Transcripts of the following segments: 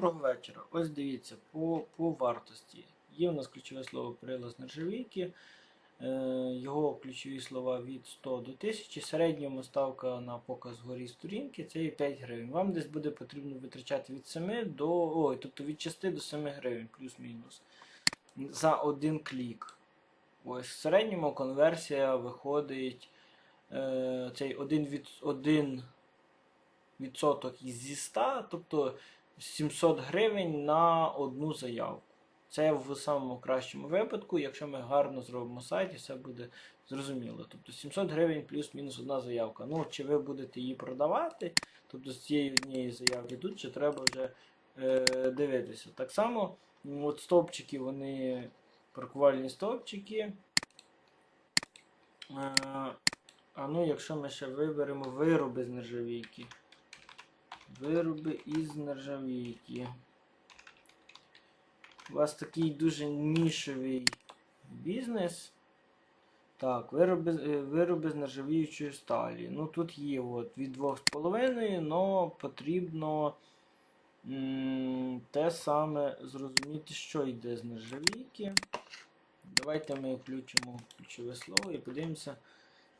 Доброго вечора. Ось дивіться, по, по вартості. Є у нас ключове слово прилаз нержавійки. Е, його ключові слова від 100 до 1000. Середньому ставка на показ горі сторінки це є 5 гривень. Вам десь буде потрібно витрачати від 7 до. Ой, тобто від 6 до 7 гривень, плюс-мінус. За один клік. Ось в середньому конверсія виходить е, цей 1 від 1 із зі 100, тобто 700 гривень на одну заявку. Це в самому кращому випадку, якщо ми гарно зробимо сайт і все буде зрозуміло. Тобто 700 гривень плюс-мінус одна заявка. Ну, чи ви будете її продавати, тобто з цієї однієї заявки тут ще треба вже е, дивитися. Так само, от стовпчики, вони паркувальні стовпчики. Е, а ну, якщо ми ще виберемо вироби з нержавійки. Вироби із нержавійки. У вас такий дуже нішевий бізнес. Так, вироби, е, вироби з нержавіючої сталі. Ну тут є от від 2,5, але потрібно те саме зрозуміти, що йде з нержавійки. Давайте ми включимо ключове слово і подивимося,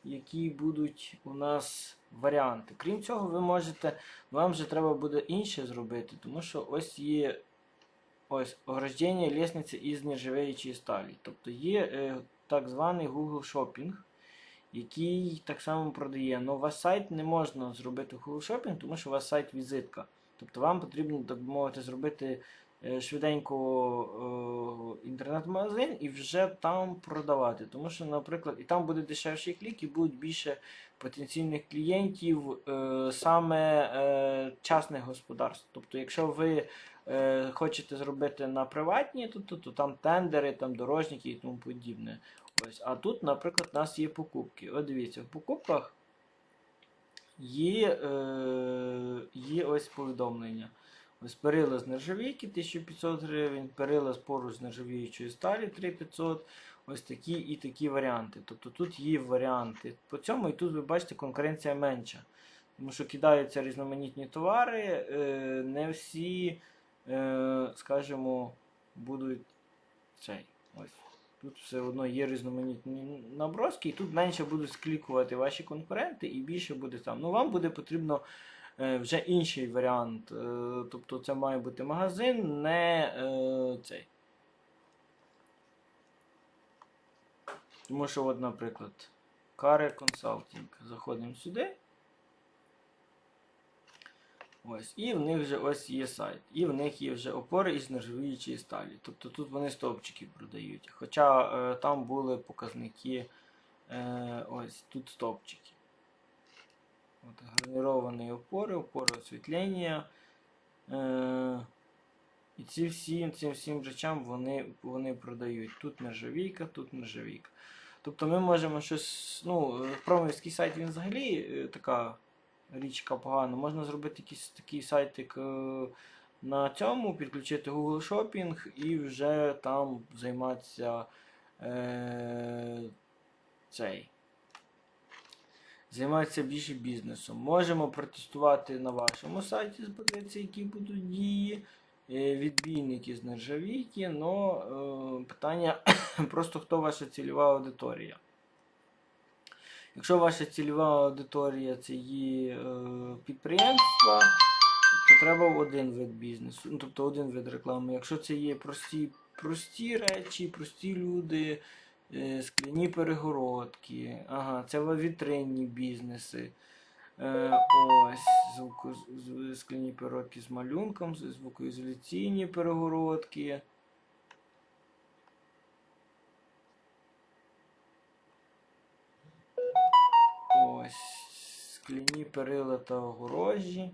які будуть у нас варіанти. Крім цього, ви можете, вам же треба буде інше зробити, тому що ось є ось ограждення лісниці із нержавіючої сталі. Тобто є е, так званий Google Shopping, який так само продає. Але у вас сайт не можна зробити Google Shopping, тому що у вас сайт візитка. Тобто вам потрібно, так мовити, зробити е, швиденько е, інтернет-магазин і вже там продавати. Тому що, наприклад, і там буде дешевший клік, і будуть більше потенційних клієнтів е, саме е, частних господарств. Тобто, якщо ви е, хочете зробити на приватні, то, то, то там тендери, там дорожники і тому подібне. Ось. А тут, наприклад, у нас є покупки. От дивіться, в покупках є, е, є ось повідомлення. Ось перила з нержавійки 1500 гривень, перила з поруч з нержавіючої сталі 3500. Ось такі і такі варіанти. Тобто тут є варіанти. По цьому і тут ви бачите конкуренція менша. Тому що кидаються різноманітні товари, е, не всі, е, скажімо, будуть цей. Ось. Тут все одно є різноманітні наброски, і тут менше будуть склікувати ваші конкуренти і більше буде там. Ну, вам буде потрібно вже інший варіант. Е, тобто це має бути магазин, не е, цей. Тому що, от, наприклад, Care Consulting. Заходимо сюди. Ось, і в них вже ось є сайт. І в них є вже опори із нержавіючої сталі. Тобто тут вони стовпчики продають. Хоча е, там були показники е, ось тут стовпчики. От, гарніровані опори, опори освітлення. Е, і ці всі, цим всім речам вони, вони продають. Тут нержавійка, тут нержавійка. Тобто ми можемо щось. Ну, промовський сайт він взагалі е, така річка погана. Можна зробити якийсь такий сайтик е, на цьому, підключити Google Shopping і вже там займатися е, цей. Займатися більше бізнесом. Можемо протестувати на вашому сайті, подивитися, які будуть дії. Е, Відбійники з нержавійки, але питання просто хто ваша цільова аудиторія. Якщо ваша цільова аудиторія це є е, підприємства, то треба один вид бізнесу, ну, тобто один вид реклами. Якщо це є прості, прості речі, прості люди, скляні перегородки, ага, це вітринні бізнеси. Е, ось звуко, скляні перегородки з малюнком, звукоізоляційні перегородки. Ось скляні перила та огорожі.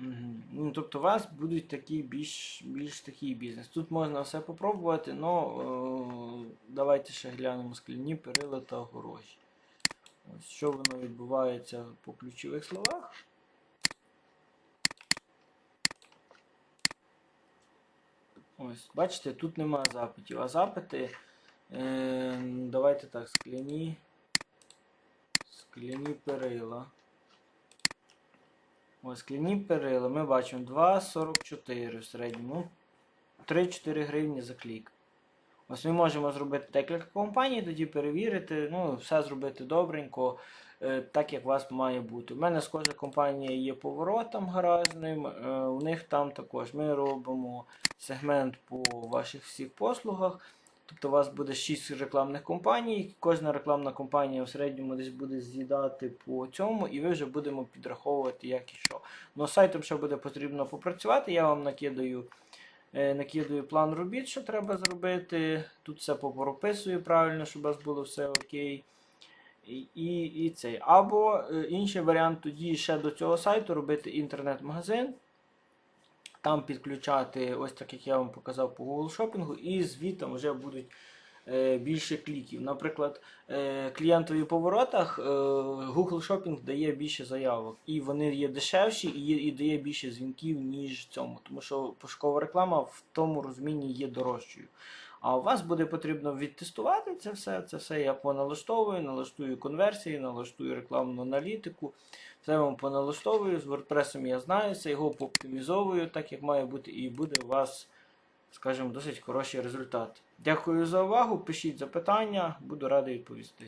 Ну, тобто у вас будуть такі більш, більш такий бізнес. Тут можна все попробувати, але давайте ще глянемо скляні перила та огорожі. Ось що воно відбувається по ключових словах. Ось, бачите, тут немає запитів, а запити. Е, давайте так, скляні. Скляні перила. Ось скляні перила. Ми бачимо 2,44 в середньому. 3-4 гривні за клік. Ось ми можемо зробити декілька компаній, тоді перевірити, ну, все зробити добренько, е, так як у вас має бути. У мене схожа компанія є поворотом гаражним. е, У них там також ми робимо сегмент по ваших всіх послугах. Тобто у вас буде 6 рекламних компаній, кожна рекламна компанія в середньому десь буде з'їдати по цьому, і ви вже будемо підраховувати, як і що. Ну, сайтом ще буде потрібно попрацювати. Я вам накидаю, е, накидаю план робіт, що треба зробити. Тут все попрописую правильно, щоб у вас було все окей. І, і цей. Або е, інший варіант тоді ще до цього сайту робити інтернет-магазин. Там підключати, ось так як я вам показав по Google Shopping, і звітом вже будуть більше кліків. Наприклад, е, клієнтові по воротах е, Google Shopping дає більше заявок, і вони є дешевші, і, і дає більше дзвінків, ніж цьому. Тому що пошукова реклама в тому розумінні є дорожчою. А у вас буде потрібно відтестувати це все. Це все я поналаштовую, налаштую конверсії, налаштую рекламну аналітику. Все вам поналаштовую. З WordPress я знаю, це його пооптимізовую, так як має бути, і буде у вас, скажімо, досить хороший результат. Дякую за увагу. Пишіть запитання, буду радий відповісти.